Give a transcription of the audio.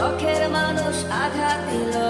শখের মানুষ আঘাত দিল।